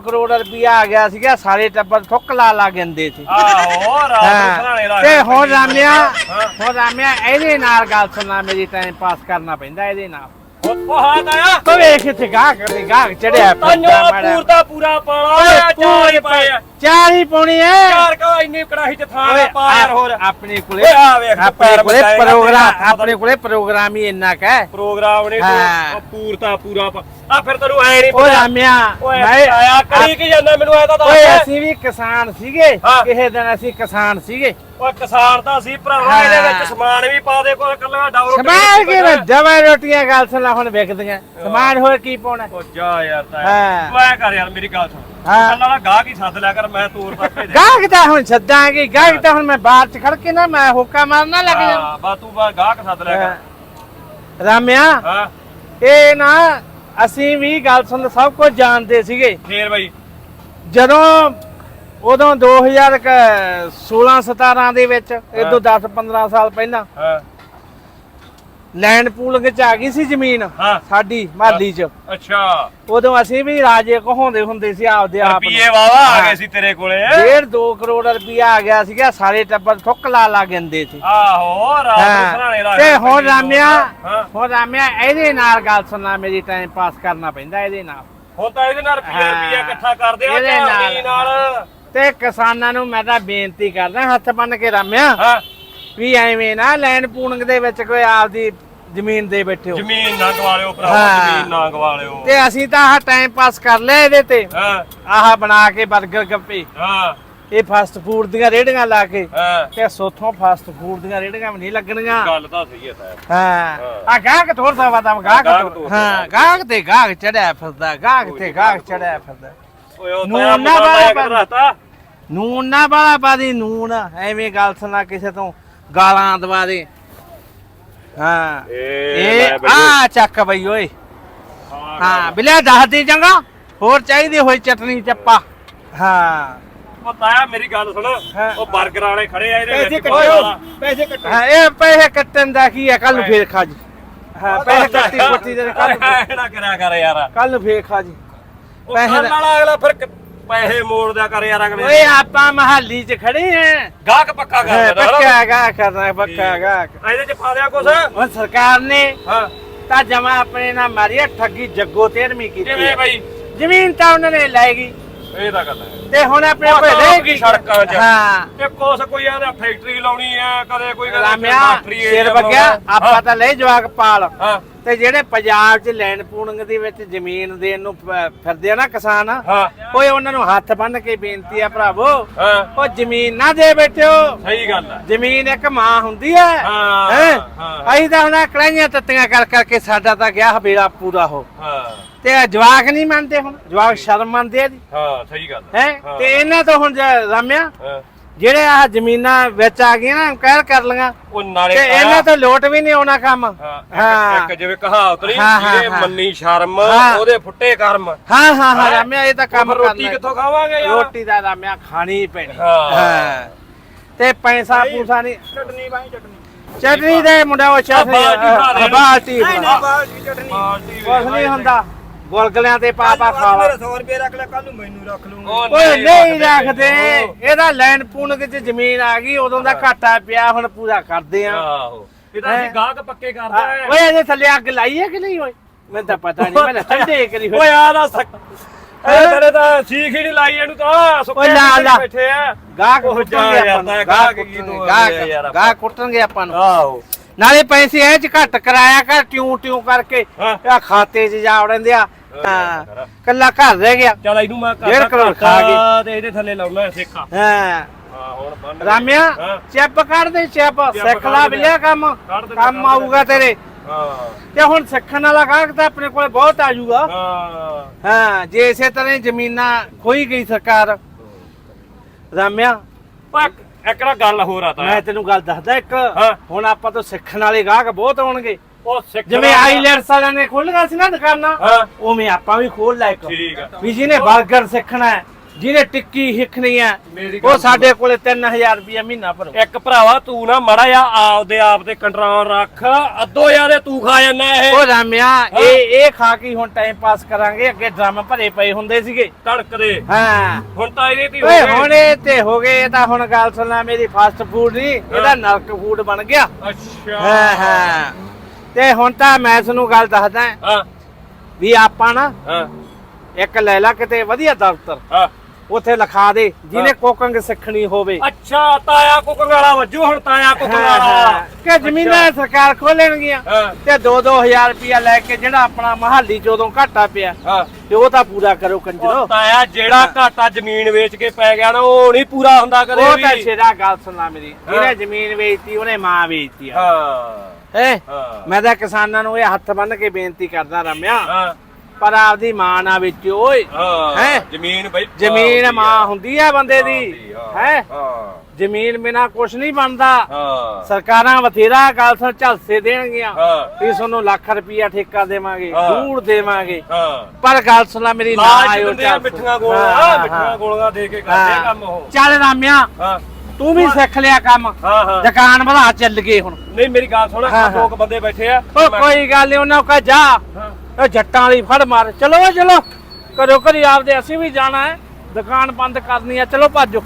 ਕਰੋੜ ਰੁਪਇਆ ਆ ਗਿਆ ਸੀਗਾ ਸਾਰੇ ਟੱਬਰ ਠੁੱਕ ਲਾ ਲਾ ਗਿੰਦੇ ਸੀ। ਆਹੋ ਰਾਤ ਲਾ ਤੇ ਹੁਣ ਰਾਮਿਆ ਹਾਂ। ਹੁਣ ਰਾਮਿਆ ਇਹਦੇ ਨਾਲ ਗੱਲ ਸੁਣਨਾ ਮੇਰੀ ਟਾਈਮ ਪਾਸ ਕਰਨਾ ਪੈਂਦਾ ਇਹਦੇ ਨਾਲ। ਉਹ ਹਾਂ ਤਾਇਆ ਤੋ ਵੇਖ ਇੱਥੇ ਗਾਹ ਕਰਦੇ ਗਾਹ ਚੜਿਆ ਪੂਰਤਾ ਪੂਰਾ ਪਾਲਾ ਚਾਰ ਹੀ ਪਾਏ ਆ। ਚਾਰ ਹੀ ਪਾਉਣੀ ਐ ਚਾਰ ਕਾ ਇੰਨੀ ਕੜਾਹੀ ਚ ਥਾਂ ਓਏ ਆ ਪਾ ਯਾਰ ਹੋਰ। ਆਪਣੇ ਕੋਲੇ ਓਏ ਆ ਵੇਖ ਆਪਣੇ ਕੋਲੇ ਪ੍ਰੋਗਰਾਮ। ਆਪਣੇ ਕੋਲੇ ਪ੍ਰੋਗਰਾਮ ਹੀ ਇੰਨਾ ਕਾ ਪ੍ਰੋਗਰਾਮ ਨੇ ਪੂਰਤਾ ਪੂਰਾ ਆ ਫਿਰ ਤੈਨੂੰ ਐ ਨਹੀਂ ਓ ਰਾਮਿਆ ਓਏ ਮੈਂ ਆਇਆ ਕਰੀ ਕੀ ਜਾਂਦਾ ਮੈਨੂੰ ਐ ਤਾਂ ਓਏ ਅਸੀਂ ਵੀ ਕਿਸਾਨ ਸੀਗੇ। ਕਿਸੇ ਦਿਨ ਅਸੀਂ ਕਿਸਾਨ ਸੀਗੇ। ਓਏ ਕਿਸਾਨ ਤਾਂ ਸੀ ਭਰਾਵਾ। ਇਹਦੇ ਵਿੱਚ ਸਮਾਨ ਵੀ ਪਾ ਦੇ ਕੋਈ ਕੱਲਾ ਡਾਉ ਰੋਟੀ ਸਮਾਨ ਕੇ। ਦਵਾ ਰੋਟੀਆਂ ਗੱਲ ਸੁਣਾ ਹੁਣ ਵਿਕਦੀਆਂ। ਸਮਾਨ ਹੋਰ ਕੀ ਪਾਉਣਾ? ਓ ਜਾ ਯਾਰ ਤਾਂ। ਮੈਂ ਕਰ ਯਾਰ ਮੇਰੀ ਗੱਲ ਸੁਣ। ਹਾਂ। ਕੱਲਾ ਦਾ ਗਾਹਕ ਹੀ ਸੱਦ ਲਿਆ ਕਰ ਮੈਂ ਤੋਰ ਤੱਕ ਭੇਜ ਗਾਹਕ ਤਾਂ ਹੁਣ ਛੱਡਾਂਗੇ ਗਾਹਕ ਤਾਂ ਹੁਣ ਮੈਂ ਬਾਹਰ ਚ ਖੜ ਕੇ ਨਾ ਮੈਂ ਹੋਕਾ ਮਾਰਨਾ ਲੱਗ ਜਾ ਹਾਂ ਬਾ ਤੂੰ ਬਾ ਗਾਹਕ ਸੱਦ ਲਿਆ ਕਰ। ਰਾਮਿਆ ਹਾਂ। ਇਹ ਨਾ ਅਸੀਂ ਵੀ ਗੱਲ ਸੁਣ ਸਭ ਕੁਝ ਜਾਣਦੇ ਸੀਗੇ। ਫੇਰ ਬਈ। ਜਦੋਂ ਉਦੋਂ 2016 17 ਦੇ ਵਿੱਚ ਇਦੋਂ 10 15 ਸਾਲ ਪਹਿਲਾਂ ਹਾਂ। ਲੈਂਡ ਪੂਲਿੰਗ ਚ ਆ ਗਈ ਸੀ ਜ਼ਮੀਨ ਹਾਂ ਸਾਡੀ ਮਾਲੀ ਚ ਅੱਛਾ ਉਦੋਂ ਅਸੀਂ ਵੀ ਰਾਜੇ ਕਹਾਉਂਦੇ ਹੁੰਦੇ ਸੀ ਆਪਦੇ ਆਪ ਨੂੰ। ਵਾਵਾ ਆ। ਗਏ ਸੀ ਤੇਰੇ ਕੋਲੇ ਡੇਢ 2 ਕਰੋੜ ਰੁਪਇਆ ਆ ਗਿਆ ਸੀਗਾ ਸਾਰੇ ਟੱਬਰ ਠੁੱਕ ਲਾ ਲਾ ਗਿੰਦੇ ਸੀ ਆਹੋ ਰਾਤ ਨੂੰ ਸਰਾਣੇ ਲਾ ਹਾਂ। ਕੇ ਤੇ ਹੁਣ ਰਾਮਿਆ ਹਾਂ। ਹੁਣ ਰਾਮਿਆ ਇਹਦੇ ਨਾਲ ਗੱਲ ਸੁਣਨਾ ਮੇਰੀ ਟਾਈਮ ਪਾਸ ਕਰਨਾ ਪੈਂਦਾ ਇਹਦੇ ਨਾਲ ਹੁਣ ਤਾਂ ਇਹਦੇ ਨਾਲ ਰੁਪਈਆ ਹਾਂ। ਇਕੱਠਾ ਕਰਦੇ ਆ ਇਹਦੇ ਝਾੜੀ। ਨਾਲ ਤੇ ਕਿਸਾਨਾਂ ਨੂੰ ਮੈਂ ਤਾਂ ਬੇਨਤੀ ਕਰਦਾ ਹੱਥ ਬੰਨ ਕੇ ਰਾਮਿਆ ਹਾਂ ਵੀ ਐਵੇਂ ਨਾ ਲੈਂਡ ਪੂਣਗ ਦੇ ਵਿੱਚ ਕੋਈ ਆਪਦੀ ਜ਼ਮੀਨ ਦੇ ਬੈਠੇ ਹੋ। ਜ਼ਮੀਨ ਨਾ ਗਵਾ ਲਿਓ ਭਰਾਵਾ ਹਾਂ। ਜ਼ਮੀਨ ਨਾ ਗਵਾ ਲਿਓ ਤੇ ਅਸੀਂ ਤਾਂ ਆਹ ਟਾਈਮ ਪਾਸ ਕਰ ਲਿਆ ਇਹਦੇ ਤੇ। ਹਾਂ। ਆਹ ਬਣਾ ਕੇ 버ਗਰ ਗੱਪੇ। ਹਾਂ। ਇਹ ਫਾਸਟ ਫੂਡ ਦੀਆਂ ਰੇੜੀਆਂ ਲਾ ਕੇ। ਹਾਂ। ਤੇ ਸੋਥੋਂ ਫਾਸਟ ਫੂਡ ਦੀਆਂ ਰੇੜੀਆਂ ਵੀ ਨਹੀਂ ਲੱਗਣੀਆਂ। ਗੱਲ ਤਾਂ ਸਹੀ ਹੈ ਤਾਂ ਹਾਂ। ਆ ਗਾਹਕ ਤੋਰਦਾ ਵਾ ਤਾਂ ਗਾਹਕ ਗਾਹਕ ਤੋਰ-। ਹਾਂ ਗਾਹਕ ਤੇ ਗਾਹਕ ਚੜਿਆ ਫਿਰਦਾ ਗਾਹਕ ਤੇ ਗਾਹਕ ਚੜਿਆ ਫਿਰਦਾ। ਓਏ ਉਹ ਨੂਨ ਤਾਂ ਇੱਕ ਰਸਤਾ ਨੂਨ ਨਾ ਬਾਲਾ ਪਾਦੀ ਨੂਨ। ਐਵੇਂ ਗੱਲ ਸੁਣਾ ਕਿਸੇ ਤੋਂ। ਗਾਲਾਂ ਦਵਾ ਦੇ। ਹਾਂ। ਇਹ ਆ ਚੱਕ ਬਈ ਓਏ। ਹਾਂ ਬਿਲਿਆ ਦੱਸਦੀ ਚੰਗਾ। ਹੋਰ ਚਾਹੀਦੀ ਹੋਈ ਚਟਨੀ ਚੱਪਾ। ਹਾਂ। ਉਹ ਤਾਇਆ ਮੇਰੀ ਗੱਲ ਸੁਣ। ਉਹ 버ਗਰ ਵਾਲੇ ਖੜੇ ਆ ਇਹਦੇ ਪੈਸੇ ਵਿੱਚ ਕੱਟੋ। ਪੈਸੇ ਕੱਟੋ। ਹਾਂ ਇਹ ਪੈਸੇ ਕੱਟਣ ਦਾ ਕੀ ਹੈ? ਕੱਲ ਨੂੰ ਫੇਰ ਖਾ ਜੀ। ਹਾਂ ਪੈਸੇ ਕੱਟੀ ਕੁੱਟੀ ਦੇ ਕੱਲ ਇਹਦਾ ਕਰਿਆ ਕਰ ਯਾਰ। ਕੱਲ ਨੂੰ ਫੇਰ ਖਾ ਜੀ। ਪੈਸੇ ਕੱਲ ਦਾ- ਵਾਲਾ ਅਗਲਾ ਫਿਰ ਕ- ਪੈਸੇ ਮੋੜਦਾ ਕਰ ਯਾਰ ਅਗਲੇ ਓਏ ਆਪਾਂ ਮਹਾਲੀ 'ਚ ਖੜੇ ਆਂ। ਗਾਹਕ ਪੱਕਾ ਕਰ ਪੱਕਾ ਗਾ ਕਰਨਾ ਪੱਕਾ ਗਾ ਇਹਦੇ ਚ ਪਾ ਦਿਆ ਕੁਛ? ਹੁਣ ਸਰਕਾਰ ਨੇ ਹਾਂ। ਤਾਂ ਜਮਾ ਆਪਣੇ ਨਾਲ ਮਾਰੀ ਆ ਠੱਗੀ ਜੱਗੋ ਤੇਰਵੀਂ ਕੀਤੀ ਕਿਵੇਂ। ਬਈ? ਜ਼ਮੀਨ ਤਾਂ ਉਹਨਾਂ ਨੇ ਲੈ ਗਈ। ਇਹ ਤਾਂ ਗੱਲ ਹੈ। ਤੇ ਹੁਣ ਆਪਣੇ ਤਾਂ ਆਪਣੀ ਗਈ ਸੜਕਾਂ 'ਚ। ਹਾਂ। ਇਹ ਕੋਸ ਕੋਈ ਆਂਦਾ ਫੈਕਟਰੀ ਲਾਉਣੀ ਆ ਕਦੇ ਕੋਈ ਰਾਮਿਆ ਫੈਕਟਰੀ ਸਿਰ ਵਗਿਆ ਆਪਾਂ ਤਾਂ ਲੈ ਜਵਾਕ ਪਾਲ। ਹਾਂ। ਤੇ ਜਿਹੜੇ ਪੰਜਾਬ 'ਚ ਲੈਂਡ ਪੂਣਗ ਦੇ ਵਿੱਚ ਜ਼ਮੀਨ ਦੇਣ ਨੂੰ ਫ- ਫਿਰਦੇ ਆ ਨਾ ਕਿਸਾਨ ਹਾਂ। ਓਏ ਉਹਨਾਂ ਨੂੰ ਹੱਥ ਬੰਨ ਕੇ ਬੇਨਤੀ ਆ ਭਰਾਵੋ ਹਾਂ। ਉਹ ਜ਼ਮੀਨ ਨਾ ਦੇ ਬੈਠਿਓ ਸਹੀ ਗੱਲ ਹੈ ਜ਼ਮੀਨ ਇੱਕ ਮਾਂ ਹੁੰਦੀ ਹੈ ਹਾਂ, ਹੈਂ? ਹਾਂ। ਅਸੀਂ ਤਾਂ ਹੁਣ ਕੜਾਈਆਂ ਤੱਤੀਆਂ ਕਰ ਕਰਕੇ ਸਾਡਾ ਤਾਂ ਗਿਆ ਹਵੇਲਾ ਪੂਰਾ ਹੋ ਹਾਂ। ਤੇ ਇਹ ਜਵਾਕ ਨਹੀਂ ਮੰਨਦੇ ਹੁਣ ਜਵਾਕ ਸ਼ਰਮ ਮੰਨਦੇ ਆ ਜੀ। ਹਾਂ ਸਹੀ ਗੱਲ ਹੈ? ਹਾਂ। ਤੇ ਇਹਨਾਂ ਤੋਂ ਹੁਣ ਜ- ਰਾਮਿਆ ਹਾਂ। ਜਿਹੜੇ ਆਹ ਜ਼ਮੀਨਾਂ ਵਿੱਚ ਆ ਗਈਆਂ ਨਾ ਕਹਿਰ ਕਰ ਲੀਆਂ ਉਹ ਨਾਲੇ ਤੇ ਇਹਨਾਂ ਤੋਂ ਲੋਟ ਵੀ ਨਹੀਂ ਆਉਣਾ ਕੰਮ। ਹਾਂ ਹਾਂ। ਇੱਕ- ਇੱਕ ਜਿਵੇਂ ਕਹਾਵਤ ਨਹੀਂ ਹਾਂ, ਹਾਂ, ਜਿਹਦੇ ਹਾਂ। ਮੰਨੀ ਸ਼ਰਮ ਹਾਂ। ਉਹਦੇ ਫੁੱਟੇ ਕਰਮ। ਹਾਂ ਹਾਂ ਹਾਂ ਹੈਂ? ਰਾਮਿਆ ਇਹ ਤਾਂ ਕੰਮ ਫਿਰ ਰੋਟੀ ਕਰਨਾ। ਕਿੱਥੋਂ ਖਾਵਾਂਗੇ ਯਾਰ? ਰੋਟੀ ਦਾ ਰਾਮਿਆ ਖਾਣੀ ਹੀ ਪੈਣੀ। ਹਾਂ। ਤੇ ਪੈਸਾ ਪੂਸਾ ਨਹੀਂ। ਚਟਨੀ ਬਾਈ ਚਟਨੀ। ਚਟਨੀ ਦੇ ਮੁੰਡਾ ਉਹ ਚਟਨੀ ਬਾਲਟੀ ਬਣਾ ਦੇ। ਬਾਲਟੀ ਨਹੀਂ ਬਣਾ। ਨਹੀਂ ਬਾਈ ਚਟਨੀ। ਕੁਛ ਨਹੀਂ ਹੁੰਦਾ। ਗੁਲਗਲਿਆਂ ਤੇ ਪਾ ਪਾ ਕੱਲ੍ਹ ਖਾ ਲਾ। ਮੇਰਾ 100 ਰੁਪਏ ਰੱਖ ਲੈ ਕੱਲ ਨੂੰ ਮੈਨੂੰ ਰੱਖ ਲੂੰਗਾ। ਓਏ ਨਹੀਂ ਰੱਖਦੇ। ਇਹਦਾ ਲੈਂਡ ਪੂਨਗ ਚ ਜ਼ਮੀਨ ਆ ਗਈ ਉਦੋਂ ਦਾ ਘਾਟਾ ਪਿਆ ਹੁਣ ਪੂਰਾ ਕਰਦੇ ਆ। ਆਹੋ। ਇਹ ਤਾਂ ਅਸੀਂ? ਗਾਹਕ ਪੱਕੇ ਕਰਦਾ ਓਏ ਇਹਦੇ ਥੱਲੇ ਅੱਗ ਲਾਈ ਹੈ ਕਿ ਨਹੀਂ ਓਏ? ਮੈਨੂੰ ਤਾਂ ਪਤਾ ਨਹੀਂ ਮੈਂ ਠੰਡੇ ਕਰੀ ਓਏ ਆ ਨਾ ਸਕ ਇਹ ਤੇਰੇ ਤਾਂ ਸੀਖ ਹੀ ਨਹੀਂ ਲਾਈ ਇਹਨੂੰ ਤਾਂ ਸੁੱਕੇ। ਬੈਠੇ ਆ। ਗਾਹਕ ਕੁੱਟਣਗੇ ਯਾਰ, ਆਪਾਂ ਨੂੰ। ਗਾਹਕ ਕੁੱਟਣਗੇ ਆਪਾਂ ਨੂੰ। ਆਹੋ। ਨਾਲੇ ਪੈਸੇ ਐ ਚ ਘੱਟ ਕਰਾਇਆ ਕਰ ਟਿਊ ਟਿਊ ਕਰਕੇ ਹਾਂ। ਆ ਖਾਤੇ 'ਚ ਜਾ ਵੜਦੇ ਆ। ਹਾਂ ਕੱਲਾ ਘਰ ਰਹਿ ਗਿਆ। ਚੱਲ ਇਹਨੂੰ ਮੈਂ ਡੇਢ ਕਰੋੜ ਖਾ ਗਈ। ਤੇ ਇਹਦੇ ਥੱਲੇ ਲਾਉਣਾ ਸੇਖਾ। ਹਾਂ। ਹਾਂ ਹੁਣ ਬੰਨ ਰਾਮਿਆ ਹਾਂ। ਚੈਪ ਕੱਢ ਦੇ ਚੈਪ। ਸਿੱਖ ਕੱਢ ਲਾ ਦੇ। ਬਿਲਿਆ ਕੰਮ। ਕੱਢ ਦੇ, ਕੰਮ ਕੱਢ ਦੇ। ਆਊਗਾ ਤੇਰੇ। ਹਾਂ। ਤੇ ਹੁਣ ਸਿੱਖਣ ਵਾਲਾ ਗਾਹਕ ਤਾਂ ਆਪਣੇ ਕੋਲੇ ਬਹੁਤ ਆ ਜਾਊਗਾ ਹਾਂ। ਹਾਂ ਜੇ ਇਸੇ ਤਰ੍ਹਾਂ ਹੀ ਜ਼ਮੀਨਾਂ ਖੋਈ ਗਈ ਸਰਕਾਰ। ਰਾਮਿਆ ਪਰ ਇੱਕ ਨਾ ਗੱਲ ਹੋਰ ਆ ਮੈਂ ਤਾ ਤੈਨੂੰ ਗੱਲ ਦੱਸਦਾ ਇੱਕ। ਹਾਂ। ਹੁਣ ਆਪਾਂ ਤੋਂ ਸਿੱਖਣ ਵਾਲੇ ਗਾਹਕ ਬਹੁਤ ਆਉਣਗੇ ਉਹ ਸਿੱਖ ਜਿਵੇਂ ਆਈਲੈਟਸ ਵਾਲਿਆਂ ਨੇ ਖੋਲ੍ਹੀਆਂ ਸੀ ਨਾ ਦੁਕਾਨਾਂ ਹਾਂ। ਉਵੇਂ ਆਪਾਂ ਵੀ ਖੋਲ ਲੈ ਇੱਕ। ਠੀਕ ਆ। ਵੀ ਜਿਹਨੇ 버ਗਰ ਸਿੱਖਣਾ ਹੈ ਜਿਹਨੇ ਟਿੱਕੀ ਹਿੱਖਣੀ ਆ ਮੇਰੀ ਗੱਲ ਉਹ ਸਾਡੇ ਕੋਲੇ 3000 ਰੁਪਏ ਮਹੀਨਾ ਭਰੋ। ਇੱਕ ਭਰਾਵਾ ਤੂੰ ਨਾ ਮੜਾ ਆ ਆਪਦੇ ਆਪ ਤੇ ਕੰਟਰੋਲ ਰੱਖ। ਅੱਧੋ ਯਾਰੇ ਤੂੰ ਖਾ ਜਾਂਦਾ ਇਹ। ਉਹ ਰਾਮਿਆ ਇਹ ਇਹ ਖਾ ਕੇ ਹੁਣ ਟਾਈਮ ਪਾਸ ਕਰਾਂਗੇ ਅੱਗੇ ਡਰਮ ਭਰੇ ਪਏ ਹੁੰਦੇ ਸੀਗੇ। ਧੜਕਦੇ ਹਾਂ। ਹੁਣ ਤਾਂ ਇਹਦੇ ਤੇ ਓਏ ਹੁਣ ਇਹ ਤੇ ਹੋ ਗਏ ਇਹ ਤਾਂ ਹੁਣ ਗੱਲ ਸੁਣਨਾ ਮੇਰੀ ਫਾਸਟ ਫੂਡ ਨਹੀਂ ਇਹਦਾ ਨਰਕ ਫੂਡ ਬਣ ਗਿਆ। ਅੱਛਾ। ਹਾਂ ਹਾਂ। ਤੇ ਹੁਣ ਤਾਂ ਮੈਂ ਤੁਹਾਨੂੰ ਗੱਲ ਦੱਸਦਾ। ਹਾਂ। ਵੀ ਆਪਾਂ ਨਾ ਹਾਂ। ਇੱਕ ਲੈ ਲਾ ਕਿਤੇ ਵਧੀਆ ਦਫ਼ਤਰ। ਹਾਂ। ਉੱਥੇ ਲਿਖਾ ਦੇ ਜਿਹਨੇ ਕੁਕਿੰਗ ਸਿੱਖਣੀ ਹੋਵੇ। ਅੱਛਾ ਤਾਇਆ ਕੁਕੰਗ ਵਾਲਾ ਵੱਜੂ ਹੁਣ ਤਾਇਆ ਕੁਕੰਗ। ਵਾਲਾ। ਕਿ ਜ਼ਮੀਨਾਂ ਸਰਕਾਰ ਖੋਲਣਗੀਆਂ ਤੇ 2-2000 ਰੁਪਇਆ ਲੈ ਕੇ ਜਿਹੜਾ ਆਪਣਾ ਮਹਾਲੀ ਚੋਂ ਘਾਟਾ ਪਿਆ ਤੇ ਉਹ ਤਾਂ ਪੂਰਾ ਕਰੋ ਕੰਜਰੋ। ਉਹ ਤਾਇਆ ਜਿਹੜਾ ਘਾਟਾ ਜ਼ਮੀਨ ਵੇਚ ਕੇ ਪੈ ਗਿਆ ਨਾ ਉਹ ਨਹੀਂ ਪੂਰਾ ਹੁੰਦਾ ਕਦੇ ਉਹ ਵੀ। ਤਾਂ ਸ਼ੇਰਾ ਗੱਲ ਸੁਣਨਾ ਮੇਰੀ। ਇਹਨੇ ਜ਼ਮੀਨ ਵੇਚਤੀ ਉਹਨੇ ਮਾਂ ਵੇਚਤੀ ਹਾਂ। ਹੈ? ਹਾਂ। ਮੈਂ ਤਾਂ ਕਿਸਾਨਾਂ ਨੂੰ ਇਹ ਹੱਥ ਬੰਨ ਕੇ ਬੇਨਤੀ ਕਰਦਾ ਰਮਿਆ। ਹਾਂ। ਪਰ ਆਪਦੀ ਮਾਂ ਨਾ ਵੇਚਿਓ ਓਏ ਹਾਂ ਹੈਂ? ਜ਼ਮੀਨ ਬਈ ਜ਼ਮੀਨ ਮਾਂ ਹੁੰਦੀ ਆ ਬੰਦੇ ਦੀ ਹੈ? ਹਾਂ। ਜ਼ਮੀਨ ਬਿਨਾ ਕੁਝ ਨਹੀਂ ਬਣਦਾ। ਹਾਂ। ਸਰਕਾਰਾਂ ਬਥੇਰਾ ਗੱਲ ਸੁਣ ਝਲਸੇ ਦੇਣਗੀਆਂ। ਹਾਂ। ਵੀ ਤੁਹਾਨੂੰ ਲੱਖ ਰੁਪਈਆ ਠੇਕਾ ਦੇਵਾਂਗੇ ਹਾਂ। ਦੂਰ ਦੇਵਾਂਗੇ। ਹਾਂ। ਪਰ ਗੱਲ ਸੁਣਾ ਮੇਰੀ ਨਾ ਆਇਓ ਝਲਸ। ਮਿੱਠੀਆਂ ਹਾਂ, ਗੋਲੀਆਂ ਹਾਂ, ਮਿੱਠੀਆਂ ਗੋਲੀਆਂ ਦੇ ਕੇ ਕਰਦੇ ਕੰਮ ਉਹ। ਚੱਲ ਰਾਮਿਆ ਹਾਂ। ਤੂੰ ਵੀ ਸਿੱਖ ਲਿਆ ਕੰਮ। ਹਾਂ ਹਾਂ। ਦੁਕਾਨ ਵਧਾ ਚੱਲ ਗਏ ਹੁਣ। ਨਹੀਂ ਮੇਰੀ ਗੱਲ ਸੁਣ ਹਾਂ, ਆਹ ਹਾਂ। ਦੋ ਕੁ ਬੰਦੇ ਬੈਠੇ ਆ। ਕੋਈ ਗੱਲ ਨਹੀਂ ਉਹਨਾਂ ਕਹ ਜਾ। ਹਾਂ। ਜੱਟਾਂ ਵਾਲੀ ਫੜ ਮਾਰ। ਚਲੋ ਓਏ, ਚਲੋ। ਕਰੋ ਕਰੀ ਆਪਦੇ ਅਸੀਂ ਵੀ ਜਾਣਾ ਹੈ। ਦੁਕਾਨ ਬੰਦ ਕਰਨੀ ਹੈ। ਚਲੋ, ਭੱਜੋ।